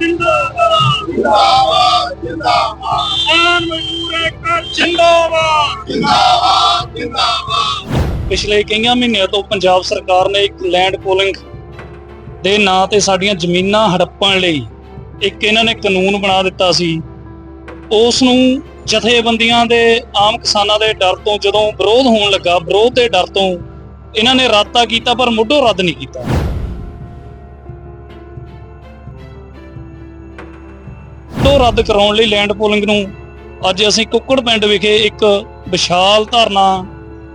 ਜਿੰਦਾਬਾਦ ਜਿੰਦਾਬਾਦ ਜਿੰਦਾਬਾਦ। ਕਿਸਾਨ ਮਜ਼ਦੂਰ ਏਕਤਾ ਜਿੰਦਾਬਾਦ। ਜਿੰਦਾਬਾਦ ਜਿੰਦਾਬਾਦ। ਪਿਛਲੇ ਕਈਆਂ ਮਹੀਨਿਆਂ ਤੋਂ ਪੰਜਾਬ ਸਰਕਾਰ ਨੇ ਇੱਕ ਲੈਂਡ ਪੋਲਿੰਗ ਦੇ ਨਾਂ ਤੇ ਸਾਡੀਆਂ ਜ਼ਮੀਨਾਂ ਹੜੱਪਣ ਲਈ ਇੱਕ ਇਹਨਾਂ ਨੇ ਕਾਨੂੰਨ ਬਣਾ ਦਿੱਤਾ ਸੀ। ਉਸ ਨੂੰ ਜਥੇਬੰਦੀਆਂ ਦੇ ਆਮ ਕਿਸਾਨਾਂ ਦੇ ਡਰ ਤੋਂ ਜਦੋਂ ਵਿਰੋਧ ਹੋਣ ਲੱਗਾ ਵਿਰੋਧ ਦੇ ਡਰ ਤੋਂ ਇਹਨਾਂ ਨੇ ਰਾਤਾ ਕੀਤਾ ਪਰ ਮੁੱਢੋਂ ਰੱਦ ਨਹੀਂ ਕੀਤਾ। ਤੋਂ ਰੱਦ ਕਰਾਉਣ ਲਈ ਲੈਂਡ ਪੋਲਿੰਗ ਨੂੰ ਅੱਜ ਅਸੀਂ ਕੁੱਕੜ ਪਿੰਡ ਵਿਖੇ ਇੱਕ ਵਿਸ਼ਾਲ ਧਰਨਾ,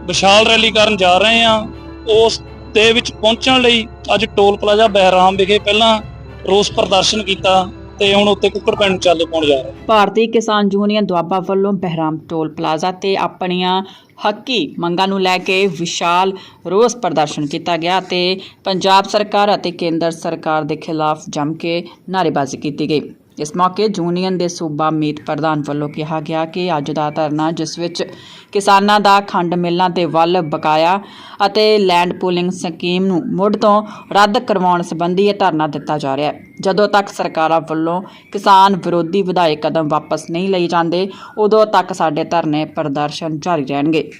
ਵਿਸ਼ਾਲ ਰੈਲੀ ਕਰਨ ਜਾ ਰਹੇ ਹਾਂ। ਉਸ ਦੇ ਵਿੱਚ ਪਹੁੰਚਣ ਲਈ ਅੱਜ ਟੋਲ ਪਲਾਜ਼ਾ ਬਹਿਰਾਮ ਵਿਖੇ ਪਹਿਲਾਂ ਰੋਸ ਪ੍ਰਦਰਸ਼ਨ ਕੀਤਾ ਤੇ ਹੁਣ ਉੱਤੇ ਕੁੱਕੜ ਪਿੰਡ ਨੂੰ ਪਾਉਣ ਜਾ ਰਹੇ ਭਾਰਤੀ ਕਿਸਾਨ ਯੂਨੀਅਨ ਦੁਆਬਾ ਵੱਲੋਂ ਬਹਿਰਾਮ ਟੋਲ ਪਲਾਜ਼ਾ ਤੇ ਆਪਣੀਆਂ ਹੱਕੀ ਮੰਗਾਂ ਨੂੰ ਲੈ ਕੇ ਵਿਸ਼ਾਲ ਰੋਸ ਪ੍ਰਦਰਸ਼ਨ ਕੀਤਾ ਗਿਆ ਤੇ ਪੰਜਾਬ ਸਰਕਾਰ ਅਤੇ ਕੇਂਦਰ ਸਰਕਾਰ ਦੇ ਖਿਲਾਫ ਜੰਮ ਕੇ ਨਾਅਰੇਬਾਜ਼ੀ ਕੀਤੀ ਗਈ। ਇਸ ਮੌਕੇ ਯੂਨੀਅਨ ਦੇ ਸੂਬਾ ਮੀਤ ਪ੍ਰਧਾਨ ਵੱਲੋਂ ਕਿਹਾ ਗਿਆ ਕਿ ਅੱਜ ਦਾ ਧਰਨਾ ਜਿਸ ਵਿੱਚ ਕਿਸਾਨਾਂ ਦਾ ਖੰਡ ਮਿੱਲਾਂ ਦੇ ਵੱਲ ਬਕਾਇਆ ਅਤੇ ਲੈਂਡ ਪੂਲਿੰਗ ਸਕੀਮ ਨੂੰ ਮੁੱਢ ਤੋਂ ਰੱਦ ਕਰਵਾਉਣ ਸੰਬੰਧੀ ਇਹ ਧਰਨਾ ਦਿੱਤਾ ਜਾ ਰਿਹਾ ਹੈ। ਜਦੋਂ ਤੱਕ ਸਰਕਾਰਾਂ ਵੱਲੋਂ ਕਿਸਾਨ ਵਿਰੋਧੀ ਵਿਧਾਇਕ ਕਦਮ ਵਾਪਸ ਨਹੀਂ ਲਈ ਜਾਂਦੇ ਉਦੋਂ ਤੱਕ ਸਾਡੇ ਧਰਨੇ ਪ੍ਰਦਰਸ਼ਨ ਜਾਰੀ ਰਹਿਣਗੇ।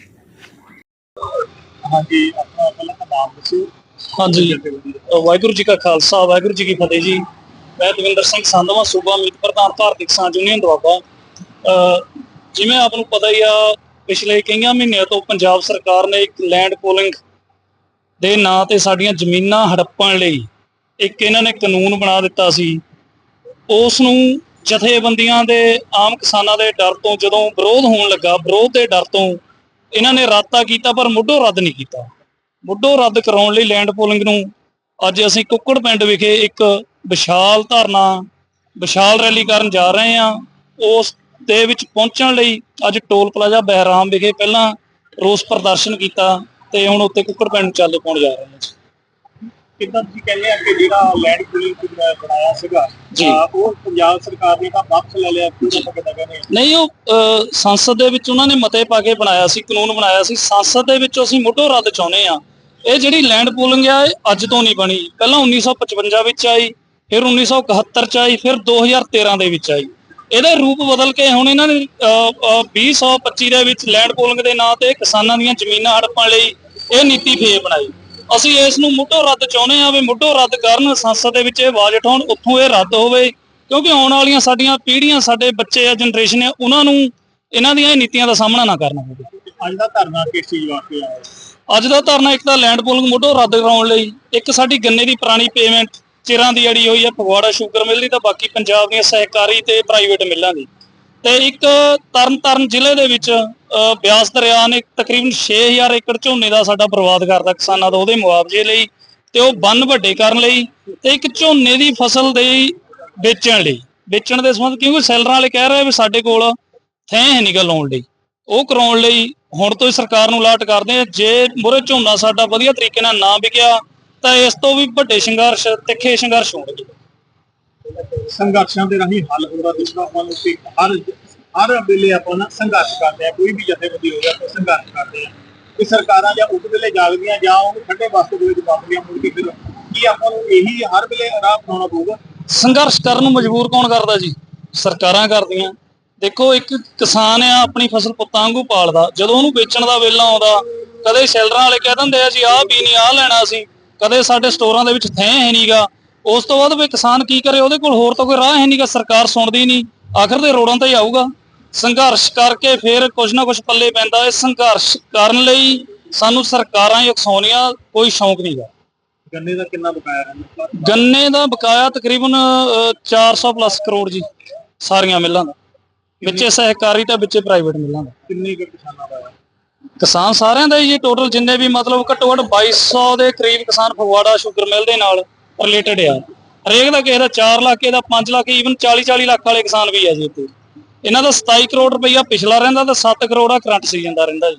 ਹਾਂਜੀ ਆਪਣਾ ਪਹਿਲਾਂ ਤਾਂ ਨਾਮ ਦੱਸੋ। ਹਾਂਜੀ। ਅ, ਵਾਹਿਗੁਰੂ ਜੀ ਕਾ ਖਾਲਸਾ ਵਾਹਿਗੁਰੂ ਜੀ ਕੀ ਫਤਿਹ ਜੀ। ਮੈਂ ਦਵਿੰਦਰ ਸਿੰਘ ਸੰਧਵਾ, ਸੂਬਾ ਮੀਤ ਪ੍ਰਧਾਨ ਭਾਰਤੀ ਕਿਸਾਨ ਯੂਨੀਅਨ ਦੁਆਬਾ। ਜਿਵੇਂ ਆਪ ਨੂੰ ਪਤਾ ਹੀ ਆ, ਪਿਛਲੇ ਕਈਆਂ ਮਹੀਨਿਆਂ ਤੋਂ ਪੰਜਾਬ ਸਰਕਾਰ ਨੇ ਇੱਕ ਲੈਂਡ ਪੋਲਿੰਗ ਦੇ ਨਾਂ ਤੇ ਸਾਡੀਆਂ ਜ਼ਮੀਨਾਂ ਹੜੱਪਣ ਲਈ ਇੱਕ ਇਹਨਾਂ ਨੇ ਕਾਨੂੰਨ ਬਣਾ ਦਿੱਤਾ ਸੀ। ਉਸ ਨੂੰ ਜਥੇਬੰਦੀਆਂ ਦੇ, ਆਮ ਕਿਸਾਨਾਂ ਦੇ ਡਰ ਤੋਂ ਜਦੋਂ ਵਿਰੋਧ ਹੋਣ ਲੱਗਾ, ਵਿਰੋਧ ਦੇ ਡਰ ਤੋਂ ਇਹਨਾਂ ਨੇ ਰਾਤਾ ਕੀਤਾ, ਪਰ ਮੁੱਢੋਂ ਰੱਦ ਨਹੀਂ ਕੀਤਾ। ਮੁੱਢੋਂ ਰੱਦ ਕਰਾਉਣ ਲਈ ਲੈਂਡ ਪੋਲਿੰਗ ਨੂੰ ਅੱਜ ਅਸੀਂ ਕੁੱਕੜ ਪਿੰਡ ਵਿਖੇ ਇੱਕ ਵਿਸ਼ਾਲ ਧਰਨਾ ਵਿਸ਼ਾਲ ਰੈਲੀ ਕਰਨ ਜਾ ਰਹੇ ਹਾਂ। ਉਸ ਦੇ ਵਿੱਚ ਪਹੁੰਚਣ ਲਈ ਅੱਜ ਟੋਲ ਪਲਾਜ਼ਾ ਬਹਿਰਾਮ ਵਿਖੇ ਪਹਿਲਾਂ ਰੋਸ ਪ੍ਰਦਰਸ਼ਨ ਕੀਤਾ ਤੇ ਹੁਣ ਉੱਤੇ ਕੁੱਕੜ ਪਿੰਡ ਨੂੰ ਚਾਲੂ ਪਾਉਣ ਜਾ ਰਹੇ ਜੀ। ਕਿੱਦਾਂ ਤੁਸੀਂ ਕਹਿੰਦੇ ਆ ਕਿ ਜਿਹੜਾ ਲੈਂਡ ਪੂਲਿੰਗ ਬਣਾਇਆ ਸੀਗਾ ਉਹ ਪੰਜਾਬ ਸਰਕਾਰ ਨੇ ਤਾਂ ਵਾਪਸ ਲੈ ਲਿਆ ਆ? ਨਹੀਂ ਉਹ ਸੰਸਦ ਦੇ ਵਿੱਚ ਉਹਨਾਂ ਨੇ ਮਤੇ ਪਾ ਕੇ ਬਣਾਇਆ ਸੀ ਕਾਨੂੰਨ ਬਣਾਇਆ ਸੀ। ਸੰਸਦ ਦੇ ਵਿੱਚ ਅਸੀਂ ਮੁੱਢੋਂ ਰੱਦ ਚਾਹੁੰਦੇ ਆ ਇਹ ਜਿਹੜੀ ਲੈਂਡ ਪੂਲਿੰਗ ਆ ਇਹ ਅੱਜ ਤੋਂ ਨਹੀਂ ਬਣੀ। ਪਹਿਲਾਂ 1955 ਵਿੱਚ ਆਈ। ਫਿਰ 1971 ਚ ਆਈ ਫਿਰ 2013 ਦੇ ਵਿੱਚ ਆਈ। ਇਹਦੇ ਰੂਪ ਬਦਲ ਕੇ ਹੁਣ ਇਹਨਾਂ ਨੇ ਅ, ਅ, 2025 ਦੇ ਵਿੱਚ ਲੈਂਡ ਪੂਲਿੰਗ ਦੇ ਨਾਂ ਤੇ ਕਿਸਾਨਾਂ ਦੀਆਂ ਜ਼ਮੀਨਾਂ ਹੜਪਣ ਲਈ ਇਹ ਨੀਤੀ ਫੇਰ ਬਣਾਈ। ਅਸੀਂ ਇਸ ਨੂੰ ਮੁੱਢੋਂ ਰੱਦ ਚਾਹੁੰਦੇ ਆ ਵੀ ਮੁੱਢੋਂ ਰੱਦ ਕਰਨ ਸੰਸਦ ਦੇ ਵਿੱਚ ਇਹ ਆਵਾਜ਼ ਉਠਾਉਣ ਉੱਥੋਂ ਇਹ ਰੱਦ ਹੋਵੇ ਕਿਉਂਕਿ ਆਉਣ ਵਾਲੀਆਂ ਸਾਡੀਆਂ ਪੀੜ੍ਹੀਆਂ ਸਾਡੇ ਬੱਚੇ ਆ ਜਨਰੇਸ਼ਨ ਆ ਉਹਨਾਂ ਨੂੰ ਇਹਨਾਂ ਦੀਆਂ ਨੀਤੀਆਂ ਦਾ ਸਾਹਮਣਾ ਨਾ ਕਰਨਾ ਪਵੇ। ਅੱਜ ਦਾ ਧਰਨਾ ਕਿਸ ਚੀਜ਼ ਵਾਸਤੇ ਆਇਆ? ਅੱਜ ਦਾ ਧਰਨਾ ਇੱਕ ਤਾਂ ਲੈਂਡ ਪੋਲਿੰਗ ਮੁੱਢੋਂ ਰੱਦ ਕਰਾਉਣ ਲਈ ਇੱਕ ਸਾਡੀ ਗੰਨੇ ਦੀ ਪੁਰਾਣੀ ਪੇਮੈਂਟ ਚਿਰਾਂ ਦੀ ਅੜੀ ਹੋਈ ਹੈ ਫਗਵਾੜਾ ਸ਼ੂਗਰ ਮਿਲ ਦੀ ਤਾਂ ਬਾਕੀ ਪੰਜਾਬ ਦੀਆਂ ਸਹਿਕਾਰੀ ਤੇ ਪ੍ਰਾਈਵੇਟ ਮਿੱਲਾਂ ਦੀ ਤੇ ਇੱਕ ਤਰਨਤਾਰਨ ਜ਼ਿਲ੍ਹੇ ਦੇ ਵਿੱਚ ਬਿਆਸ ਦਰਿਆ ਨੇ ਤਕਰੀਬਨ 6000 ਏਕੜ ਝੋਨੇ ਦਾ ਸਾਡਾ ਬਰਬਾਦ ਕਰਤਾ ਕਿਸਾਨਾਂ ਦਾ ਉਹਦੇ ਮੁਆਵਜ਼ੇ ਲਈ ਤੇ ਉਹ ਬੰਨ ਵੱਡੇ ਕਰਨ ਲਈ ਤੇ ਇੱਕ ਝੋਨੇ ਦੀ ਫਸਲ ਦੇ ਵੇਚਣ ਲਈ। ਵੇਚਣ ਦੇ ਸੰਬੰਧ ਕਿਉਂਕਿ ਸੈਲਰਾਂ ਵਾਲੇ ਕਹਿ ਰਹੇ ਵੀ ਸਾਡੇ ਕੋਲ ਥੈਂ ਹੈ ਨਹੀਂ ਲਾਉਣ ਲਈ। ਉਹ ਕਰਾਉਣ ਲਈ ਹੁਣ ਤੋਂ ਹੀ ਸਰਕਾਰ ਨੂੰ ਲਾਟ ਕਰਦੇ ਆ, ਜੇ ਮੁਰੇ ਝੋਨਾ ਸਾਡਾ ਵਧੀਆ ਤਰੀਕੇ ਨਾਲ ਨਾ ਵਿਕਿਆ ਤਾਂ ਇਸ ਤੋਂ ਵੀ ਵੱਡੇ ਸੰਘਰਸ਼ ਤਿੱਖੇ ਸੰਘਰਸ਼ ਹੋਣਗੇ। ਸੰਘਰਸ਼ਾਂ ਦੇ ਰਾਹੀਂ ਹੱਲ ਹੁੰਦਾ ਦਿਸਦਾ ਆਪਾਂ ਨੂੰ ਕਿ ਹਰ ਹਰ ਵੇਲੇ ਆਪਾਂ ਨਾ ਸੰਘਰਸ਼ ਕਰਦੇ ਆ ਕੋਈ ਵੀ ਜਥੇਬੰਦੀ ਹੋ ਜਾ ਆਪਾਂ ਸੰਘਰਸ਼ ਕਰਦੇ ਆ। ਕਿ ਸਰਕਾਰਾਂ ਜਾਂ ਉਸ ਵੇਲੇ ਜਾਗਦੀਆਂ ਜਾਂ ਉਹਨੂੰ ਠੰਡੇ ਵਾਸਤੇ ਦੇ ਵਿੱਚ ਬੰਦੀਆਂ ਮੁੜ ਕੇ ਫਿਰ ਕੀ ਆਪਾਂ ਨੂੰ ਇਹੀ ਹਰ ਵੇਲੇ ਰਾਹ ਅਪਣਾਉਣਾ ਪਊਗਾ? ਸੰਘਰਸ਼ ਕਰਨ ਨੂੰ ਮਜਬੂਰ ਕੌਣ ਕਰਦਾ ਜੀ? ਸਰਕਾਰਾਂ ਕਰਦੀਆਂ। ਦੇਖੋ ਇੱਕ ਕਿਸਾਨ ਆ ਆਪਣੀ ਫਸਲ ਪੁੱਤਾਂ ਵਾਂਗੂ ਪਾਲਦਾ। ਜਦੋਂ ਉਹਨੂੰ ਵੇਚਣ ਦਾ ਵੇਲਾ ਆਉਂਦਾ ਕਦੇ ਸ਼ੈਲਰਾਂ ਵਾਲੇ ਕਹਿ ਦਿੰਦੇ ਆ ਜੀ ਆਹ ਵੀ ਨਹੀਂ ਆਹ ਲੈਣਾ ਸੀ ਕਦੇ ਸਾਡੇ ਸਟੋਰਾਂ ਦੇ ਵਿੱਚ ਥੈਂ ਹੈ ਨਹੀਂਗਾ। ਉਸ ਤੋਂ ਬਾਅਦ ਵੀ ਕਿਸਾਨ ਕੀ ਕਰੇ ਉਹਦੇ ਕੋਲ ਹੋਰ ਤਾਂ ਕੋਈ ਰਾਹ ਹੈ ਨਹੀਂਗਾ ਸਰਕਾਰ ਸੁਣਦੀ ਨਹੀਂ। ਆਖਰ ਤੇ ਰੋਡਾਂ ਤੇ ਹੀ ਆਊਗਾ। ਸੰਘਰਸ਼ ਕਰਕੇ ਫਿਰ ਕੁਝ ਨਾ ਕੁਝ ਪੱਲੇ ਪੈਂਦਾ। ਹੈ ਸੰਘਰਸ਼ ਕਰਨ ਲਈ ਸਾਨੂੰ ਸਰਕਾਰਾਂ ਹੀ ਉਕਸਾਉਣੀਆਂ ਕੋਈ ਸ਼ੌਂਕ ਨਹੀਂਗਾ। ਗੰਨੇ ਦਾ ਕਿੰਨਾ ਬਕਾਇਆ ਰਹਿੰਦਾ ਗੰਨੇ ਦਾ ਬਕਾਇਆ ਤਕਰੀਬਨ ਅ, 400 ਪਲੱਸ ਕਰੋੜ ਜੀ ਸਾਰੀਆਂ ਮਿੱਲਾਂ ਦਾ। ਵਿੱਚੇ ਸਹਿਕਾਰੀ ਤੇ ਵਿੱਚੇ ਪ੍ਰਾਈਵੇਟ ਮਿੱਲਾਂ ਦਾ। ਕਿੰਨੀ ਕੁ ਕਿਸਾਨਾਂ ਦਾ ਹੈ? ਕਿਸਾਨ ਸਾਰਿਆਂ ਦਾ ਜੀ ਟੋਟਲ ਜਿੰਨੇ ਵੀ ਮਤਲਬ ਘੱਟੋ ਘੱਟ 2200 ਦੇ ਕਰੀਬ ਕਿਸਾਨ ਫਗਵਾੜਾ, ਸ਼ੂਗਰ ਮਿਲ ਦੇ ਨਾਲ ਰਿਲੇਟਡ ਆ। ਹਰੇਕ ਦਾ ਕਿਸੇ ਦਾ 4 ਲੱਖ ਇਹਦਾ 5 ਲੱਖ ਈਵਨ 40 40 ਲੱਖ ਵਾਲੇ ਕਿਸਾਨ ਵੀ ਆ ਜੀ ਇੱਥੇ। ਇਹਨਾਂ ਦਾ 27 ਕਰੋੜ ਰੁਪਈਆ ਪਿਛਲਾ ਰਹਿੰਦਾ ਤੇ 7 ਕਰੋੜ ਆ, ਕਰੰਟ ਸੀ ਜਾਂਦਾ ਰਹਿੰਦਾ ਜੀ।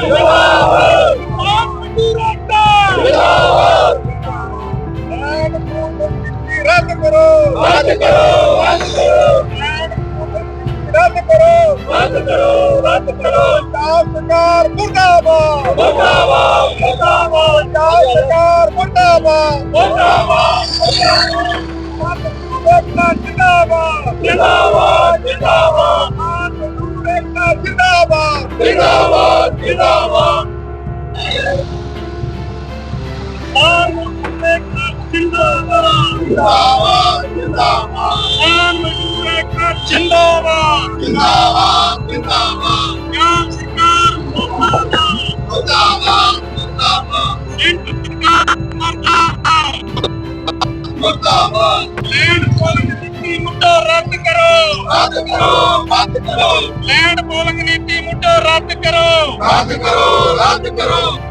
ਏਕਤਾ ਜਿੰਦਾਬਾਦ ਮਜ਼ਦੂਰ ਏਕਤਾ ਜਿੰਦਾਬਾਦ ਰੱਦ ਕਰੋ ਰੱਦ ਕਰੋ ਰੱਦ ਕਰੋ ਰੱਦ ਕਰੋ ਰੱਦ ਕਰੋ ਰੱਦ ਕਰੋ ਪੰਜਾਬ ਸਰਕਾਰ ਮੁਰਦਾਬਾਦ ਮੁਰਦਾਬਾਦ ਮੁਰਦਾਬਾਦ ਪੰਜਾਬ ਸਰਕਾਰ ਮੁਰਦਾਬਾਦ ਮੁਰਦਾਬਾਦ ਜਿੰਦਾਬਾਦ ਜਿੰਦਾਬਾਦ ਜਿੰਦਾਬਾਦ। ਜਿੰਦਾਬਾਦ। ਜਿੰਦਾਬਾਦ ਜਿੰਦਾਬਾਦ। ਜਿੰਦਾਬਾਦ ਆਮ ਮਜ਼ਦੂਰ ਏਕਤਾ ਜਿੰਦਾਬਾਦ। ਜਿੰਦਾਬਾਦ ਜਿੰਦਾਬਾਦ। ਆਮ ਮਜ਼ਦੂਰ ਏਕਤਾ ਜਿੰਦਾਬਾਦ। ਜਿੰਦਾਬਾਦ ਜਿੰਦਾਬਾਦ। ਕਾਮ ਸਰਕਾਰ ਮੁਰਦਾਬਾਦ। ਮੁਰਦਾਬਾਦ ਮੁਰਦਾਬਾਦ। ਸਰਕਾਰ ਮੁਰਦਾਬਾਦ। ਮੁਰਦਾਬਾਦ। ਲੈਂਡ ਪਾਲਿਸੀ ਨੀਤੀ ਮੁੱਦਾ ਰੱਦ ਕਰੋ। ਰੱਦ ਕਰੋ ਰੱਦ ਕਰੋ। ਲੈਂਡ ਪੋਲਿੰਗ ਨੀਤੀ ਮੁੱਦਾ ਰੱਦ ਕਰੋ। ਰੱਦ ਕਰੋ ਰੱਦ ਕਰੋ।